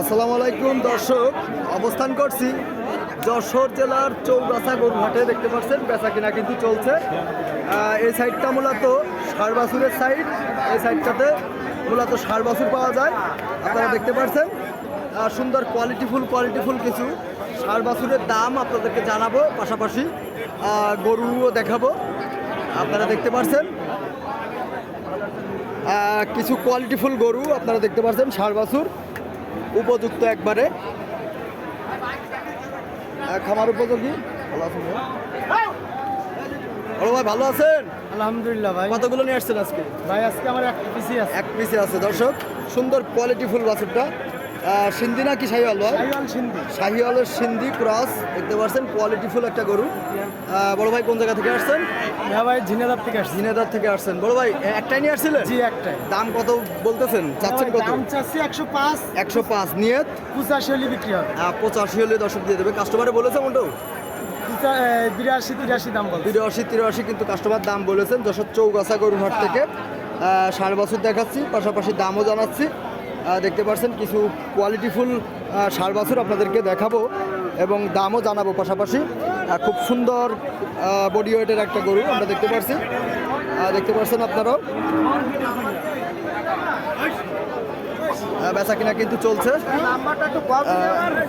আসসালামু আলাইকুম, দর্শক। অবস্থান করছি যশোর জেলার চৌগাছা গরুহাটে, দেখতে পাচ্ছেন, বেচা কিনা কিন্তু চলছে। এই সাইডটা মূলত ষাড় বাছুরের সাইড এই সাইডটাতে মূলত বাছুর পাওয়া যায়। আপনারা দেখতে পাচ্ছেন সুন্দর কোয়ালিটিফুল কোয়ালিটিফুল কিছু ষাড় বাছুরের দাম আপনাদেরকে জানাব, পাশাপাশি গরুও দেখাবো। আপনারা দেখতে পাচ্ছেন কিছু কোয়ালিটিফুল গরু আপনারা দেখতে পাচ্ছেন বাছুর। উপযুক্ত একবারে। খামার উপযোগী? ভালো আছেন ভাই? বড় ভাই ভালো আছেন? আলহামদুলিল্লাহ ভাই। কতগুলো নিয়ে আসছেন আজকে? ভাই আজকে আমার এক পিসি আছে। এক পিসি আছে দর্শক। সুন্দর কোয়ালিটিফুল বাছুরটা। আহ, সিন্ধি না কি শাহিওয়াল ভাই? শাহিওয়ালের সিন্ধি। ক্রস দেখতে পাচ্ছেন কোয়ালিটিফুল একটা গরু। বড় ভাই কোন জায়গা থেকে আসছেন? হ্যাঁ ভাই ঝিনেদার থেকে আসছি। জিনেদার থেকে আসছেন। বড় ভাই একটাই নিয়ে আসছিলেন? জি একটাই। দাম কত বলতেছেন? চাচ্ছেন কত? দাম চাচ্ছি একশো পাঁচ। একশো পাঁচ। নিয়ে পঁচাশি হলে বিক্রি হবে। পঁচাশি হলে দর্শক দিয়ে দেবে। কাস্টমারে বলেছে এ, বিরাশি তিরাশি দাম তিরাশি তিরাশি কিন্তু কাস্টমার দাম বলেছেন। যশোর চৌগাছা গরুহাট থেকে সাড়ে বছর দেখাচ্ছি। পাশাপাশি দামও জানাচ্ছি। দেখতে পাচ্ছেন কিছু কোয়ালিটিফুল সার বাছুর আপনাদেরকে দেখাবো এবং দামও জানাব পাশাপাশি। খুব সুন্দর বডি ওয়েটের একটা গরু আমরা দেখতে পাচ্ছি দেখতে পাচ্ছেন আপনারাও? বেচা কিনা কিন্তু চলছে।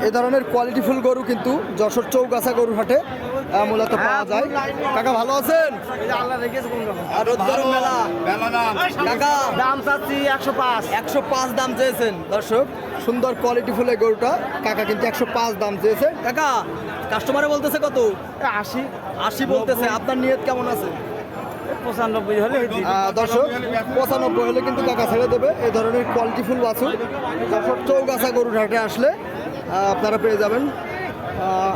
এই ধরনের কোয়ালিটিফুল গরু কিন্তু যশোর চৌগাছা গরু হাটে মূলত পাওয়া যায়। কাকা ভালো আছেন? আর মেলা। কাকা দাম চাচ্ছি একশো পাঁচ। একশো পাঁচ দাম চেয়েছেন দর্শক। সুন্দর কোয়ালিটিফুল এই গরুটা। কাকা কিন্তু একশো পাঁচ দাম চেয়েছে। কাকা কাস্টমারে বলতেছে কত? আশি। আশি বলতেছে। আপনার নিয়ত কেমন আছে? পঁচানব্বই হলে দর্শক পঁচানব্বই হলে কিন্তু কাকা ছেড়ে দেবে। এই ধরনের কোয়ালিটিফুল বাছুর। যশোর চৌগাছা গরুর হাটে আসলে আপনারা পেয়ে যাবেন।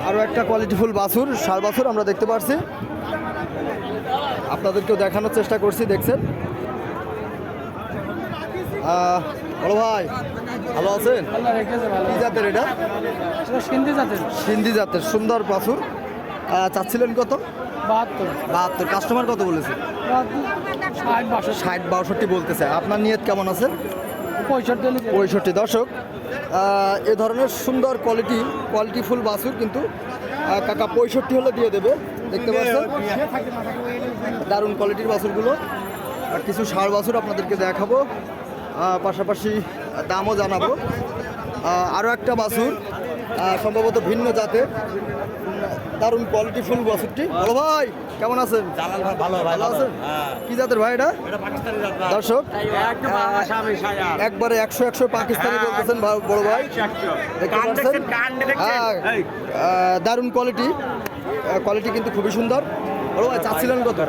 আরও একটা কোয়ালিটিফুল বাছুর সার বাছুর আমরা দেখতে পারছি। আপনাদেরকেও দেখানোর চেষ্টা করছি দেখছেন? বড় ভাই ভালো আছেন? কি জাতের এটা? সিন্ধি জাতের। সিন্ধি জাতের সুন্দর বাছুর। চাচ্ছিলেন কত? বাহাত্তর। বাহাত্তর। কাস্টমার কত বলেছে? ষাট বাষট্টি। ষাট বাষট্টি বলতেছে। আপনার নিয়ত কেমন আছে পঁয়ষট্টি পঁয়ষট্টি দশক এ ধরনের সুন্দর কোয়ালিটি কোয়ালিটিফুল বাছুর কিন্তু কাকা পঁয়ষট্টি হলে দিয়ে দেবে। দেখতে পাচ্ছেন? দারুণ কোয়ালিটির বাছুরগুলো। আর কিছু সার বাছুর আপনাদেরকে দেখাবো। পাশাপাশি দামও জানাব। আরও একটা বাছুর সম্ভবত ভিন্ন জাতের। দারুণ কোয়ালিটিফুল বাছুরটি। বলো ভাই কেমন আছেন? জালাল ভাই ভালো ভাই ভালো আছেন? হ্যাঁ। কি জাতের ভাই এটা? এটা পাকিস্তানি জাত ভাই। দর্শক একবারে একশো একশো পাকিস্তানি বলতেছেন বড় ভাই। হ্যাঁ, দারুণ কোয়ালিটি কোয়ালিটি কিন্তু খুবই সুন্দর। বড় ভাই চাচ্ছিলেন কত?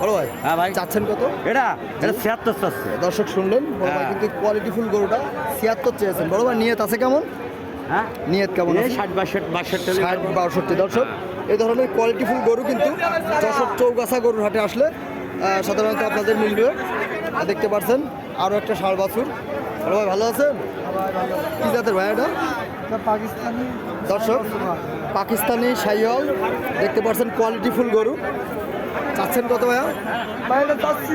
বড় ভাই হ্যাঁ ভাই। চাচ্ছেন কত? এটা এটা ছিয়াত্তর চাচ্ছে। দর্শক শুনলেন বড় ভাই হ্যাঁ। কিন্তু কোয়ালিটিফুল গরুটা ছিয়াত্তর চেয়েছেন। বড় ভাই নিয়ে আছে কেমন? হ্যাঁ? নিয়ত কেমন এই ষাট বাষট্টি বাষট্টি ষাট বাষট্টি দর্শক। এই ধরনের কোয়ালিটিফুল গরু কিন্তু যশোর চৌগাছা গরুর হাটে আসলে সাধারণত আপনাদের মিলবে। দেখতে পাচ্ছেন আরও একটা ষাড় বাছুর। বড় ভাই ভালো আছেন? কি জাতের ভাই এটা? পাকিস্তানি। দর্শক পাকিস্তানি সাইয়ল দেখতে পাচ্ছেন কোয়ালিটিফুল গরু। চাচ্ছেন কত ভাইয়া? চাচ্ছি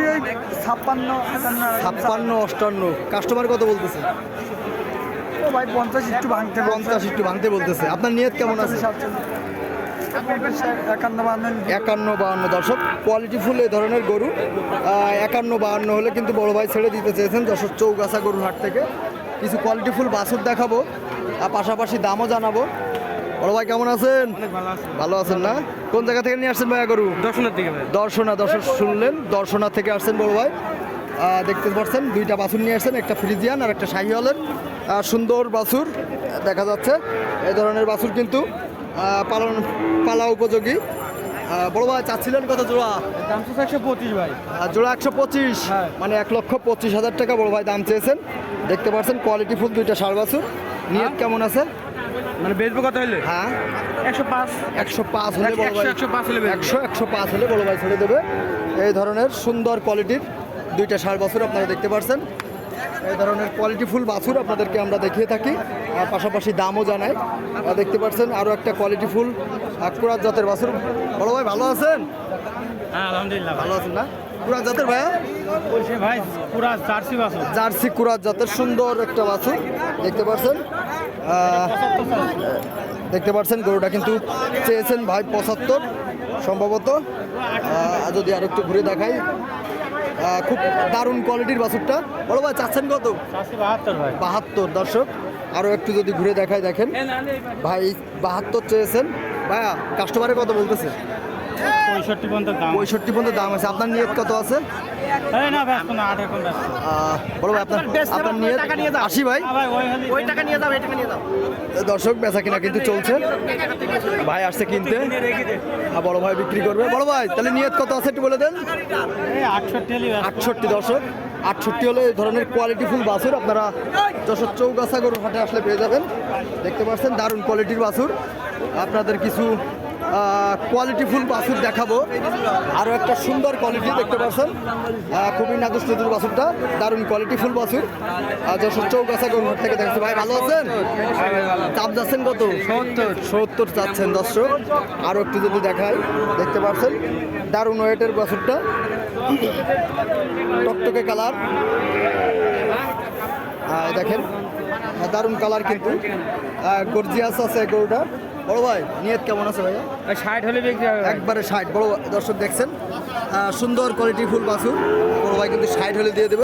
ছাপ্পান্ন ছাপ্পান্ন অষ্টান্ন। কাস্টমার কত বলতেছে? ভাই পঞ্চাশ একটু ভাঙতে পঞ্চাশ একটু ভাঙতে বলতেছে। আপনার নিয়ত কেমন আছে? একান্ন বাহান্ন দর্শক কোয়ালিটিফুল এই ধরনের গরু। একান্ন বাহান্ন হলে কিন্তু বড় ভাই ছেড়ে দিতে চেয়েছেন যশোর চৌগাছা গরুর হাট থেকে। কিছু কোয়ালিটিফুল বাছুর দেখাবো আর পাশাপাশি দামও জানাব। বড় ভাই কেমন আছেন? ভালো আছেন না? কোন জায়গা থেকে নিয়ে আসছেন ভাইয়া গরু? দর্শনের ভাই। দর্শনা দর্শক শুনলেন দর্শনা থেকে আসছেন বড় ভাই। দেখতে পাচ্ছেন দুইটা বাছুর নিয়ে আসছেন একটা ফ্রিজিয়ান আর একটা শাহিওয়ালের। সুন্দর বাছুর দেখা যাচ্ছে। এই ধরনের বাছুর কিন্তু পালন পালা উপযোগী। বড় ভাই চাচ্ছিলেন কত জোড়া? দাম তো একশো পঁচিশ ভাই। আর জোড়া একশো পঁচিশ? হ্যাঁ। মানে এক লক্ষ পঁচিশ হাজার টাকা বড় ভাই দাম চেয়েছেন। দেখতে পাচ্ছেন কোয়ালিটি ফুল দুইটা সার বাছুর। নিয়ত কেমন আছে? মানে বেচবো কত হলে হ্যাঁ। একশো পাঁচ। একশো পাঁচ হলে বড় ভাই। একশো পাঁচ হলে একশো একশো পাঁচ হলে বড় ভাই ছেড়ে দেবে। এই ধরনের সুন্দর কোয়ালিটির দুইটা ষাট বছর আপনারা দেখতে পাচ্ছেন এই ধরনের কোয়ালিটিফুল বাছুর আপনাদেরকে আমরা দেখিয়ে থাকি। আর পাশাপাশি দামও জানাই। দেখতে পাচ্ছেন আরও একটা কোয়ালিটিফুল কুরাত জাতের বাছুর। বড় ভাই ভালো আছেন? হ্যাঁ আলহামদুলিল্লাহ ভালো। আছেন না? কুরাত জাতের ভাইয়া? ভাই পুরা জার্সি বাস জার্সি কুরাত জাতের সুন্দর একটা বাছুর। দেখতে পাচ্ছেন দেখতে পাচ্ছেন গরুটা কিন্তু চেয়েছেন ভাই পঁচাত্তর সম্ভবত। যদি আর একটু ঘুরে দেখাই। খুব দারুণ কোয়ালিটির বাছুরটা। বলো ভাই চাচ্ছেন কত? বাহাত্তর দর্শক। আরও একটু যদি ঘুরে দেখায় দেখেন। ভাই বাহাত্তর চেয়েছেন। ভাইয়া কাস্টমারে কত বলতেছে। পঁয়ষট্টি পর্যন্ত দাম পঁয়ষট্টি পর্যন্ত দাম আছে। আপনার নিয়ত কত আছে? এই না ব্যস্ত না আট এখন ব্যস্ত। বলো ভাই আপনার আপনার নিয়ত আশি ভাই? ওই টাকা নিয়ে যাও এই টাকা নিয়ে যাও। দর্শক বেচা কিনা কিন্তু চলছে। ভাই আসছে কিনতে। আর বড় ভাই বিক্রি করবে। বড় ভাই তাহলে নিয়ত কত আছে একটু বলে দেন। আটষট্টি আটষট্টি দর্শক আটষট্টি হলে এই ধরনের কোয়ালিটিফুল বাছুর আপনারা যশোর চৌগাছা গরুর হাটে আসলে পেয়ে যাবেন। দেখতে পাচ্ছেন দারুণ কোয়ালিটির বাছুর। আপনাদের কিছু কোয়ালিটিফুল বাছুর দেখাবো। আরও একটা সুন্দর কোয়ালিটি দেখতে পাচ্ছেন। খুবই নাদুস নদুর বাছুরটা। দারুণ কোয়ালিটিফুল বাছুর। আর যশোর চৌগাছা গরুর থেকে দেখছি ভাই ভালো আছেন? চাপ যাচ্ছেন কত? সত্তর। সত্তর চাচ্ছেন দর্শক। আরও একটু যদি দেখায় দেখতে পাচ্ছেন? দারুণ ওয়েটের বাছুরটা। টকটকে কালার। দেখেন দারুণ কালার কিন্তু। গর্জিয়াস আছে গরুটা। বড় ভাই নিয়ত কেমন আছে ভাইয়া? ষাট হলে বিক্রি হবে একবারে ষাট বড় দর্শক দেখছেন সুন্দর কোয়ালিটি ফুল বাছুর। বড় ভাই কিন্তু ষাট হলে দিয়ে দেবে।